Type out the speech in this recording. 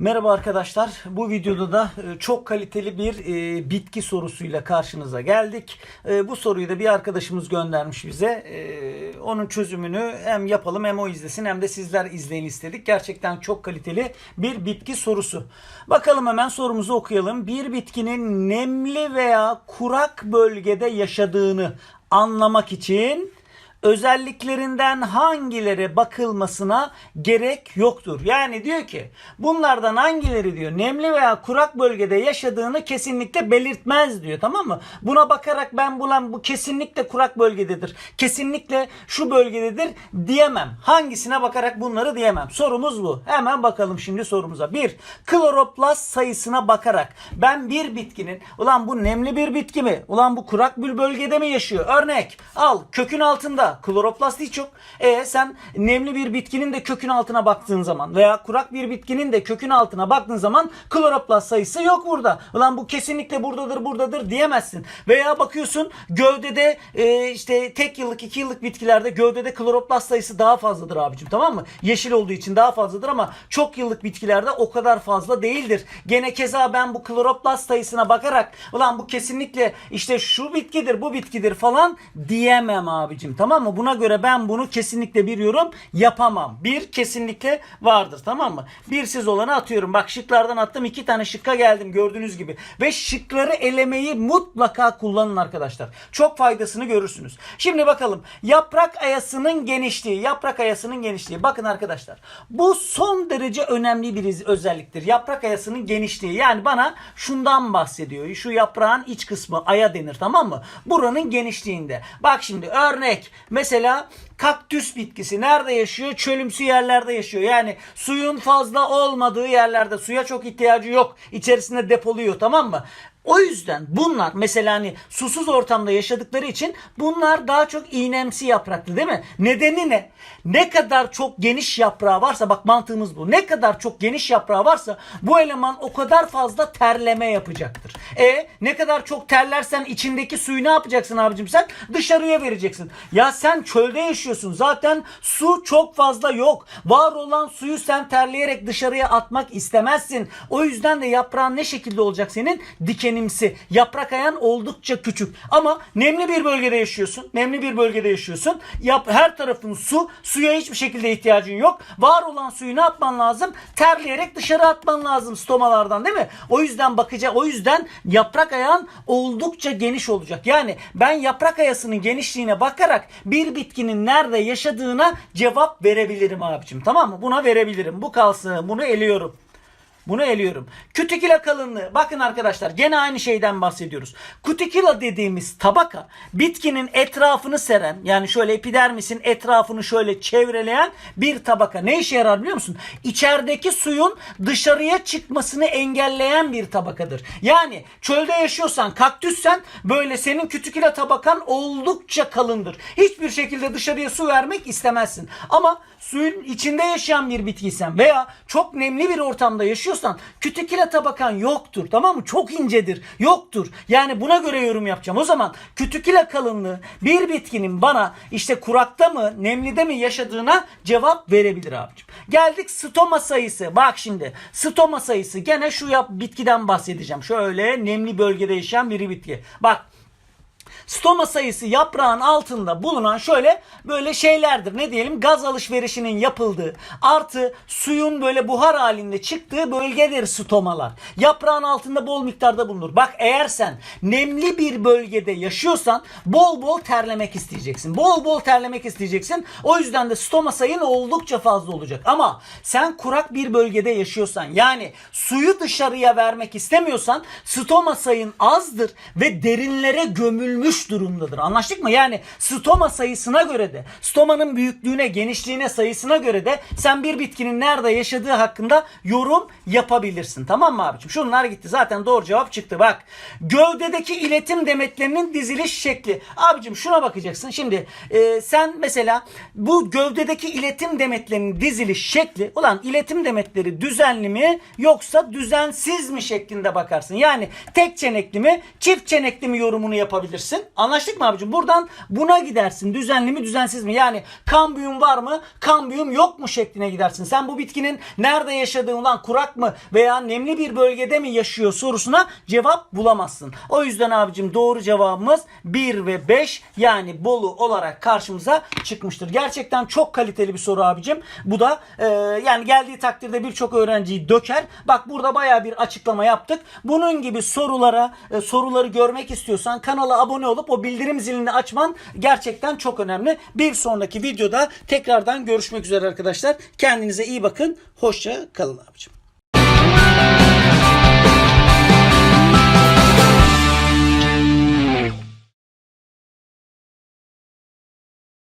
Merhaba arkadaşlar. Bu videoda da e, çok kaliteli bir e, bitki sorusuyla karşınıza geldik. E, bu soruyu da bir arkadaşımız göndermiş bize. Onun çözümünü hem yapalım hem o izlesin hem de sizler izleyin istedik. Gerçekten çok kaliteli bir bitki sorusu. Bakalım hemen sorumuzu okuyalım. Bir bitkinin nemli veya kurak bölgede yaşadığını anlamak için özelliklerinden hangileri bakılmasına gerek yoktur. Yani diyor ki bunlardan hangileri diyor nemli veya kurak bölgede yaşadığını kesinlikle belirtmez diyor tamam mı? Buna bakarak ben bulan bu kesinlikle kurak bölgededir. Kesinlikle şu bölgededir diyemem. Hangisine bakarak bunları diyemem. Sorumuz bu. Hemen bakalım şimdi sorumuza. Bir, kloroplast sayısına bakarak ben bir bitkinin ulan bu nemli bir bitki mi? Ulan bu kurak bir bölgede mi yaşıyor? Örnek al kökün altında kloroplast hiç yok. E sen nemli bir bitkinin de kökün altına baktığın zaman veya kurak bir bitkinin de kökün altına baktığın zaman kloroplast sayısı yok burada. Ulan bu kesinlikle buradadır buradadır diyemezsin. Veya bakıyorsun gövdede e, işte tek yıllık iki yıllık bitkilerde gövdede kloroplast sayısı daha fazladır abicim tamam mı? Yeşil olduğu için daha fazladır ama çok yıllık bitkilerde o kadar fazla değildir. Gene keza ben bu kloroplast sayısına bakarak ulan bu kesinlikle işte şu bitkidir bu bitkidir falan diyemem abicim tamam mı? Buna göre ben bunu kesinlikle bir yorum yapamam. Bir kesinlikle vardır tamam mı? Bir siz olanı atıyorum. Bak şıklardan attım iki tane şıkka geldim gördüğünüz gibi. Ve şıkları elemeyi mutlaka kullanın arkadaşlar. Çok faydasını görürsünüz. Şimdi bakalım yaprak ayasının genişliği. Yaprak ayasının genişliği. Bakın arkadaşlar. Bu son derece önemli bir özelliktir. Yaprak ayasının genişliği. Yani bana şundan bahsediyor. Şu yaprağın iç kısmı aya denir tamam mı? Buranın genişliğinde. Bak şimdi örnek. Mesela kaktüs bitkisi nerede yaşıyor? Çölümsü yerlerde yaşıyor. Yani suyun fazla olmadığı yerlerde suya çok ihtiyacı yok. İçerisinde depoluyor tamam mı? O yüzden bunlar mesela hani susuz ortamda yaşadıkları için bunlar daha çok iğnemsi yapraklı değil mi? Nedeni ne? Ne kadar çok geniş yaprağı varsa bak mantığımız bu. Ne kadar çok geniş yaprağı varsa bu eleman o kadar fazla terleme yapacaktır. E ne kadar çok terlersen içindeki suyu ne yapacaksın abicim sen? Dışarıya vereceksin. Ya sen çölde yaşıyorsun. Zaten su çok fazla yok. Var olan suyu sen terleyerek dışarıya atmak istemezsin. O yüzden de yaprağın ne şekilde olacak senin? Dikenimsi. Yaprak ayan oldukça küçük. Ama nemli bir bölgede yaşıyorsun. Nemli bir bölgede yaşıyorsun. Yap, her tarafın su. Suya hiçbir şekilde ihtiyacın yok. Var olan suyu ne yapman lazım? Terleyerek dışarı atman lazım stomalardan değil mi? O yüzden bakacak. O yüzden yaprak ayağın oldukça geniş olacak. Yani ben yaprak ayasının genişliğine bakarak bir bitkinin nerede yaşadığına cevap verebilirim abicim. Tamam mı? Buna verebilirim. Bu kalsın. Bunu eliyorum. Bunu eliyorum. Kütiküla kalınlığı. Bakın arkadaşlar gene aynı şeyden bahsediyoruz. Kütiküla dediğimiz tabaka bitkinin etrafını seren yani şöyle epidermisin etrafını şöyle çevreleyen bir tabaka. Ne işe yarar biliyor musun? İçerideki suyun dışarıya çıkmasını engelleyen bir tabakadır. Yani çölde yaşıyorsan kaktüssen böyle senin kütiküla tabakan oldukça kalındır. Hiçbir şekilde dışarıya su vermek istemezsin. Ama suyun içinde yaşayan bir bitkiysen veya çok nemli bir ortamda yaşıyorsan kütiküla tabakan yoktur tamam mı? Çok incedir yoktur. Yani buna göre yorum yapacağım. O zaman kütiküla kalınlığı bir bitkinin bana işte kurakta mı nemlide mi yaşadığına cevap verebilir abicim. Geldik stoma sayısı. Bak şimdi stoma sayısı gene şu yap bitkiden bahsedeceğim. Şöyle nemli bölgede yaşayan bir bitki. Bak Stoma sayısı yaprağın altında bulunan şöyle böyle şeylerdir. Ne diyelim gaz alışverişinin yapıldığı artı suyun böyle buhar halinde çıktığı bölgedir stomalar. Yaprağın altında bol miktarda bulunur. Bak eğer sen nemli bir bölgede yaşıyorsan bol bol terlemek isteyeceksin. Bol bol terlemek isteyeceksin. O yüzden de stoma sayın oldukça fazla olacak. Ama sen kurak bir bölgede yaşıyorsan yani suyu dışarıya vermek istemiyorsan stoma sayın azdır ve derinlere gömülmüş durumdadır. Anlaştık mı? Yani stoma sayısına göre de stomanın büyüklüğüne, genişliğine, sayısına göre de sen bir bitkinin nerede yaşadığı hakkında yorum yapabilirsin. Tamam mı abicim? Şunlar gitti. Zaten doğru cevap çıktı. Bak. Gövdedeki iletim demetlerinin diziliş şekli. Abicim şuna bakacaksın. Şimdi e, sen mesela bu gövdedeki iletim demetlerinin diziliş şekli ulan iletim demetleri düzenli mi yoksa düzensiz mi şeklinde bakarsın. Yani tek çenekli mi çift çenekli mi yorumunu yapabilirsin. Anlaştık mı abicim? Buradan buna gidersin. Düzenli mi düzensiz mi? Yani kambiyum var mı? Kambiyum yok mu şekline gidersin. Sen bu bitkinin nerede yaşadığından kurak mı veya nemli bir bölgede mi yaşıyor sorusuna cevap bulamazsın. O yüzden abicim doğru cevabımız 1 ve 5 yani Bolu olarak karşımıza çıkmıştır. Gerçekten çok kaliteli bir soru abicim. Bu da e, yani geldiği takdirde birçok öğrenciyi döker. Bak burada baya bir açıklama yaptık. Bunun gibi sorulara e, soruları görmek istiyorsan kanala abone olup o bildirim zilini açman gerçekten çok önemli. Bir sonraki videoda tekrardan görüşmek üzere arkadaşlar. Kendinize iyi bakın. Hoşça kalın abicim.